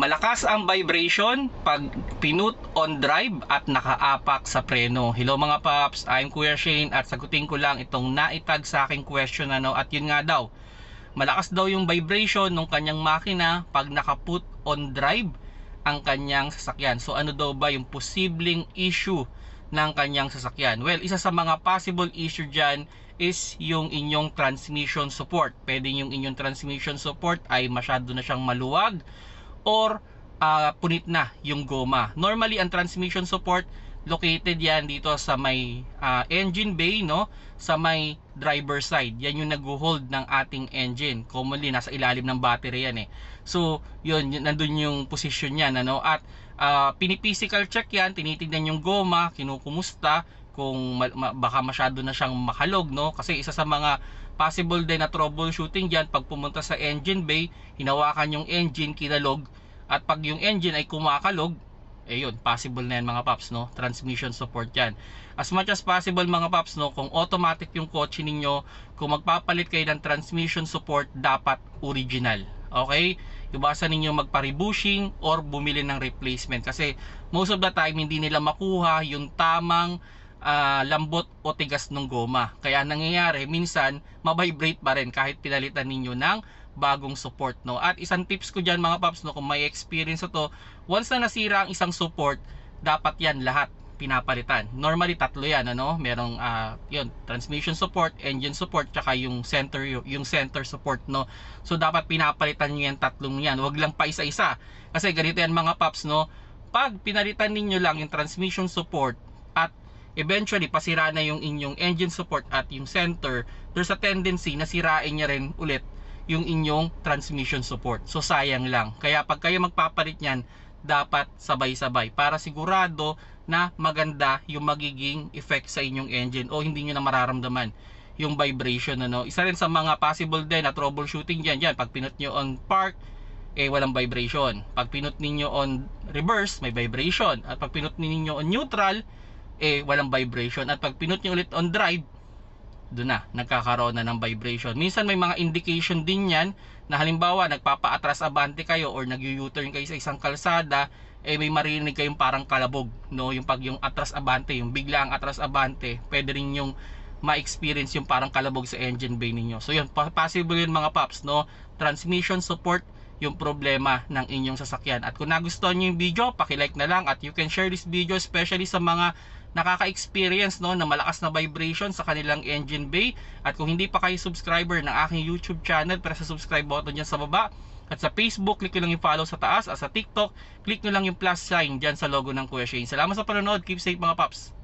Malakas ang vibration pag pinut on drive at nakaapak sa preno. Hello mga paps, I'm Kuya Shane at sagutin ko lang itong naitag sa aking question ano at yun nga daw. Malakas daw yung vibration ng kanyang makina pag nakaput on drive ang kanyang sasakyan. So ano daw ba yung posibleng issue ng kanyang sasakyan? Well, isa sa mga possible issue dyan is yung inyong transmission support. Pwede yung inyong transmission support ay masyado na siyang maluwag or ah, punit na yung goma. Normally, ang transmission support located yan dito sa may ah, engine bay, no? Sa may driver side. Yan yung nag-hold ng ating engine. Commonly, nasa ilalim ng battery yan eh. So, yun, yun nandun yung position yan, ano? At ah, piniphysical check yan, tinitignan yung goma, kinukumusta, kung ma- ma- baka masyado na siyang makalog, no? Kasi isa sa mga possible din na troubleshooting diyan pag pumunta sa engine bay, hinawakan yung engine, kinalog, at pag yung engine ay kumakalog, eh yun, possible na yan mga paps, no? Transmission support yan. As much as possible mga paps, no? Kung automatic yung kotse ninyo, kung magpapalit kayo ng transmission support, dapat original. Okay? Iwasan ninyo magpa-rebushing or bumili ng replacement. Kasi most of the time, hindi nila makuha yung tamang ah, lambot o tigas ng goma. Kaya nangyayari, minsan, mabibrate pa rin kahit pinalitan ninyo ng bagong support. No? At isang tips ko dyan mga paps, no, kung may experience to, once na nasira ang isang support, dapat yan lahat pinapalitan. Normally tatlo yan ano, merong ah, yun, transmission support, engine support, tsaka yung center yung center support no. So dapat pinapalitan niyo yan tatlong yan. Huwag lang pa isa-isa. Kasi ganito yan mga paps no. Pag pinalitan ninyo lang yung transmission support at eventually pasira na yung inyong engine support at yung center, there's a tendency na sirain niya rin ulit yung inyong transmission support. So sayang lang. Kaya pag kayo magpapalit niyan, dapat sabay-sabay para sigurado na maganda yung magiging effect sa inyong engine o hindi nyo na mararamdaman yung vibration ano. Isa rin sa mga possible din na troubleshooting diyan diyan pag pinot nyo on park eh walang vibration. Pag pinot ninyo on reverse, may vibration. At pag pinot ninyo on neutral, eh walang vibration. At pag pinot nyo ulit on drive, doon na, nagkakaroon na ng vibration. Minsan may mga indication din yan na halimbawa nagpapa-atras abante kayo or nag-u-turn kayo sa isang kalsada, eh may marinig kayong parang kalabog, no? Yung pag yung atras abante, yung bigla ang atras abante, pwede rin yung ma-experience yung parang kalabog sa engine bay ninyo. So yun, possible yun mga paps, no? Transmission support yung problema ng inyong sasakyan. At kung nagustuhan nyo yung video, paki-like na lang at you can share this video especially sa mga nakaka-experience no na malakas na vibration sa kanilang engine bay. At kung hindi pa kayo subscriber ng aking YouTube channel press sa subscribe button dyan sa baba. At sa Facebook click nyo lang yung follow sa taas. At sa TikTok click nyo lang yung plus sign dyan sa logo ng Kuya Shane. Salamat sa panonood. Keep safe mga paps